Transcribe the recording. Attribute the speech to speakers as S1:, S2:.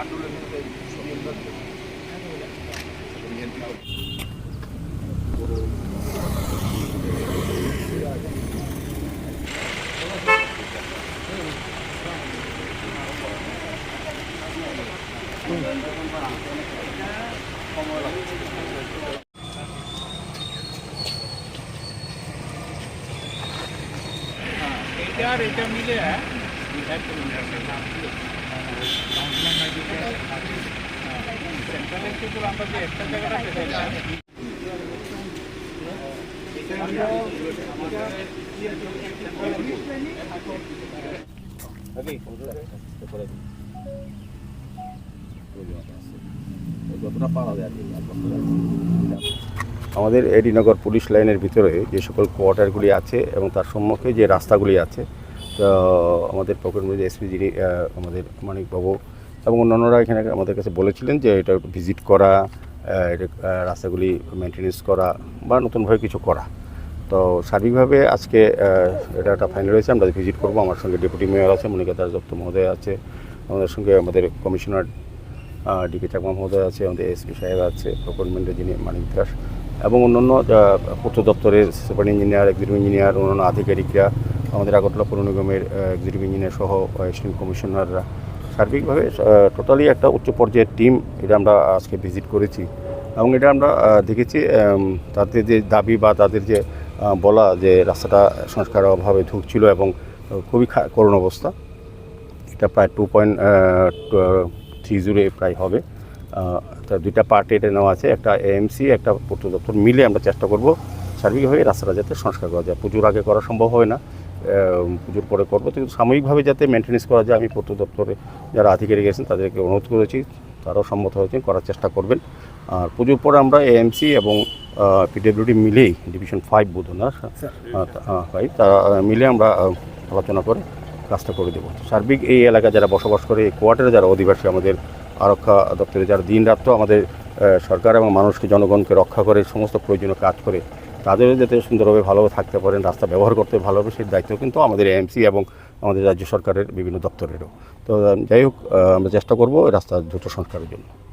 S1: 안올랐는데 소리가 यार मिले है
S2: আমাদের এডিনগর পুলিশ লাইনের ভিতরে যে সকল কোয়ার্টারগুলি আছে এবং তার সম্মুখে যে রাস্তাগুলি আছে, তো আমাদের প্রকল্পের এসপি যিনি আমাদের মানিকবাবু এবং অন্যান্যরা এখানে আমাদের কাছে বলেছিলেন যে এটা ভিজিট করা রাস্তাগুলি মেনটেনেন্স করা বা নতুনভাবে কিছু করা। তো সার্বিকভাবে আজকে এটা একটা ফাইনাল হয়েছে, আমরা ভিজিট করব। আমার সঙ্গে ডেপুটি মেয়র আছে মনিকা দাস দত্ত মহোদয় আছে, আমাদের সঙ্গে আমাদের কমিশনার ডিকে চাকমা মহোদয় আছে, আমাদের এসপি সাহেব আছে প্রকল্পের যিনি মানিক দাস এবং অন্যান্য পূর্ত দপ্তরের সুপার ইঞ্জিনিয়ার এক্সিকিউটিভ ইঞ্জিনিয়ার অন্যান্য আধিকারিকরা, আমাদের আগরতলা পৌর নিগমের এক্সিকিউটিভ ইঞ্জিনিয়ার সহ অ্যাসিস্ট্যান্ট কমিশনাররা সার্বিকভাবে টোটালি একটা উচ্চ পর্যায়ের টিম এটা আমরা আজকে ভিজিট করেছি। এবং এটা আমরা দেখেছি তাদের যে দাবি বা তাদের যে বলা যে রাস্তাটা সংস্কার অভাবে ঢুকছিল এবং খুবই করুণ অবস্থা। এটা প্রায় টু পয়েন্ট থ্রি জিরো প্রায় হবে। তা দুইটা পার্টি এটা নেওয়া আছে, একটা এএমসি একটা পূর্ত দপ্তর মিলে আমরা চেষ্টা করব সার্বিকভাবে রাস্তাটা যাতে সংস্কার করা যায়। পুজোর আগে করা সম্ভব হয় না। পুজোর পরে করব। তো কিন্তু সাময়িকভাবে যাতে মেনটেন্স করা যায় আমি পূর্ত দপ্তরে যারা আধিকারিক আছেন তাদেরকে অনুরোধ করেছি তারাও সম্মত হয়েছেন করার চেষ্টা করবেন। আর পুজোর পরে আমরা এএমসি এবং পিডব্লিউডি মিলেই ডিভিশন ফাইভ বোধ না? ফাইভ তারা মিলে আমরা আলোচনা করে কাজটা করে দেবো। সার্বিক এই এলাকায় যারা বসবাস করে এই কোয়ার্টারে যারা অধিবাসী আমাদের আরক্ষা দপ্তরে যারা দিন রাত্র আমাদের সরকার এবং মানুষকে জনগণকে রক্ষা করে সমস্ত প্রয়োজনীয় কাজ করে তাদেরও যাতে সুন্দরভাবে ভালোভাবে থাকতে পারেন, রাস্তা ব্যবহার করতে ভালোভাবে, সেই দায়িত্ব কিন্তু আমাদের এমসি এবং আমাদের রাজ্য সরকারের বিভিন্ন দপ্তরেরও। তো, যাই হোক আমরা চেষ্টা করব রাস্তা দ্রুত সংস্কারের জন্য।